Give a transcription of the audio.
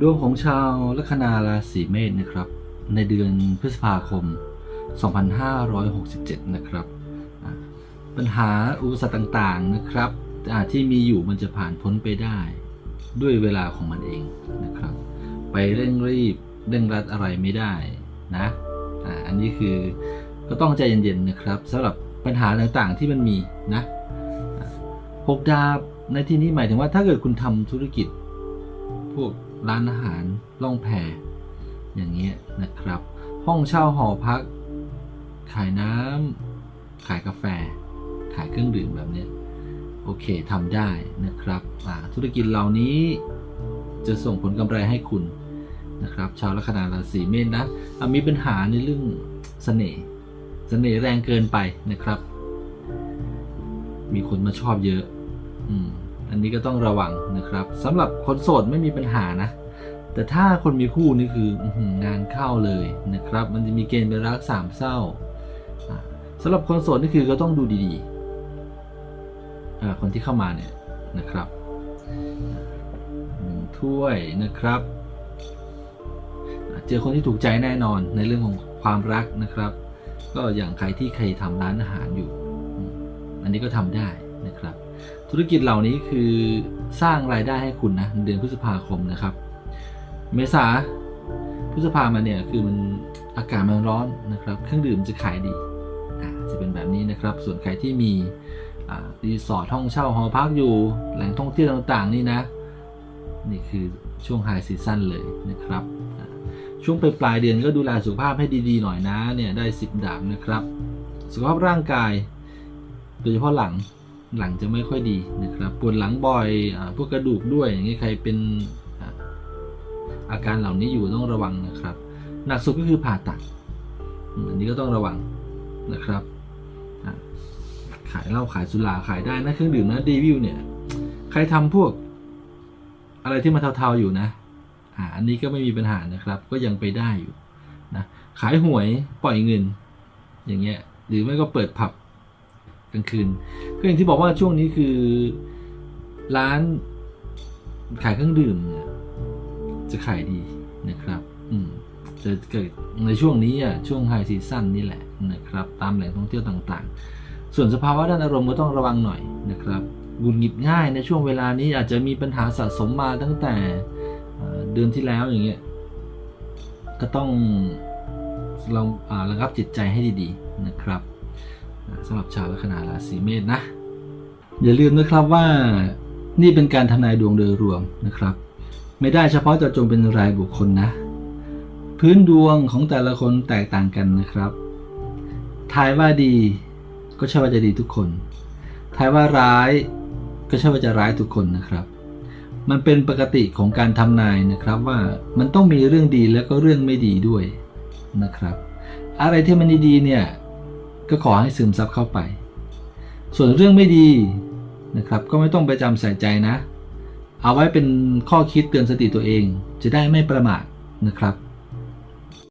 ดวงของชาวลัคนาราศีเมษนะครับ ในเดือนพฤษภาคม 2567 นะครับ ปัญหาอุปสรรคต่างๆนะครับที่มีอยู่มันจะผ่านพ้นไปได้ ด้วยเวลาของมันเองนะครับ ไปเร่งรีบเร่งรัดอะไรไม่ได้นะอันนี้คือก็ต้องใจเย็นๆนะครับสำหรับปัญหาต่างๆที่มันมีนะหกดาบในที่นี้หมายถึงว่าถ้าเกิดคุณทำธุรกิจพวก ร้านอาหารล่องแพอย่างเงี้ยนะครับ ห้องเช่าหอพัก ขายน้ำขายกาแฟ ขายเครื่องดื่มแบบเนี้ยโอเคทำได้นะครับธุรกิจเหล่านี้จะส่งผลกำไรให้คุณนะครับ ชาวลัคนาราศีเมษนะมีปัญหาในเรื่องเสน่ห์เสน่ห์แรงเกินไปนะครับ มีคนมาชอบเยอะ อืม อันนี้ก็ต้องระวังนะครับสำหรับคนโสดไม่มีปัญหานะ แต่ถ้าคนมีคู่นี่คืองานเข้าเลยนะครับ มันจะมีเกณฑ์เป็นรักสามเศร้าอ่าสำหรับคนโสดนี่คือก็ต้องดูดีๆคนที่เข้ามาเนี่ยนะครับหนึ่งถ้วยนะครับ เจอคนที่ถูกใจแน่นอนในเรื่องของความรักนะครับ ก็อย่างใครที่ใครทำร้านอาหารอยู่ อันนี้ก็ทำได้นะครับ ธุรกิจเหล่านี้คือสร้างรายได้ให้คุณนะเดือนพฤษภาคมนะครับ เมษาพฤษภามาเนี่ยคือมันอากาศมันร้อนนะครับ เครื่องดื่มจะขายดีจะเป็นแบบนี้นะครับ ส่วนใครที่มีรีสอร์ทห้องเช่าหอพักอยู่ แหล่งท่องเที่ยวต่างๆ นี่นะ นี่คือช่วงไฮซีซั่นเลยนะครับ ช่วงปลายปลายเดือนก็ดูแลสุขภาพให้ดีๆหน่อยนะเนี่ยได้สิบดาบนะครับ สุขภาพร่างกาย โดยเฉพาะหลัง หลังจะไม่ค่อยดีนะครับปวดหลังบ่อยอพวกกระดูกด้วยอย่างนี้ใครเป็นอาอาการเหล่านี้อยู่ต้องระวังนะครับ หนักสุดก็คือผ่าตัดอันนี้ก็ต้องระวังนะครับขายเหล้าขายสุราขายได้นะเครื่องดื่มนะดีวิวเนี่ยใครทำพวก อะไรที่มันเทาๆอยู่นะอ่าอันนี้ก็ไม่มีปัญหานะครับ ก็ยังไปได้อยู่นะขายหวยปล่อยเงิน อย่างเงี้ยหรือไม่ก็เปิดผับ ลางคืนก็อย่างที่บอกว่าช่วงนี้คือร้านขายเครื่องดื่มเนี่ยจะขายดีนะครับ อืมจะเกิดในช่วงนี้อะช่วงไฮซีซั่นนี่แหละนะครับ ตามแหล่งท่องเที่ยวต่างๆ ส่วนสภาวะด้านอารมณ์ก็ต้องระวังหน่อยนะครับหงุดหงิดง่ายในช่วงเวลานี้อาจจะมีปัญหาสะสมมาตั้งแต่เดือนที่แล้วอย่างเงี้ยก็ต้องลองอาระงับจิตใจให้ดีๆนะครับ สำหรับชาวลัคนาราศีเมษนะ อย่าลืมนะครับว่านี่เป็นการทำนายดวงโดยรวมนะครับ ไม่ได้เฉพาะเจาะจงเป็นรายบุคคลนะ พื้นดวงของแต่ละคนแตกต่างกันนะครับทายว่าดีก็ใช่ว่าจะดีทุกคนทายว่าร้ายก็ใช่ว่าจะร้ายทุกคนนะครับ มันเป็นปกติของการทำนายนะครับว่ามันต้องมีเรื่องดีแล้วก็เรื่องไม่ดีด้วยนะครับ อะไรที่มันดีๆเนี่ย ก็ขอให้ซึมซับเข้าไป ส่วนเรื่องไม่ดีนะครับ ก็ไม่ต้องไปจำใส่ใจนะ เอาไว้เป็นข้อคิดเตือนสติตัวเอง จะได้ไม่ประมาทนะครับ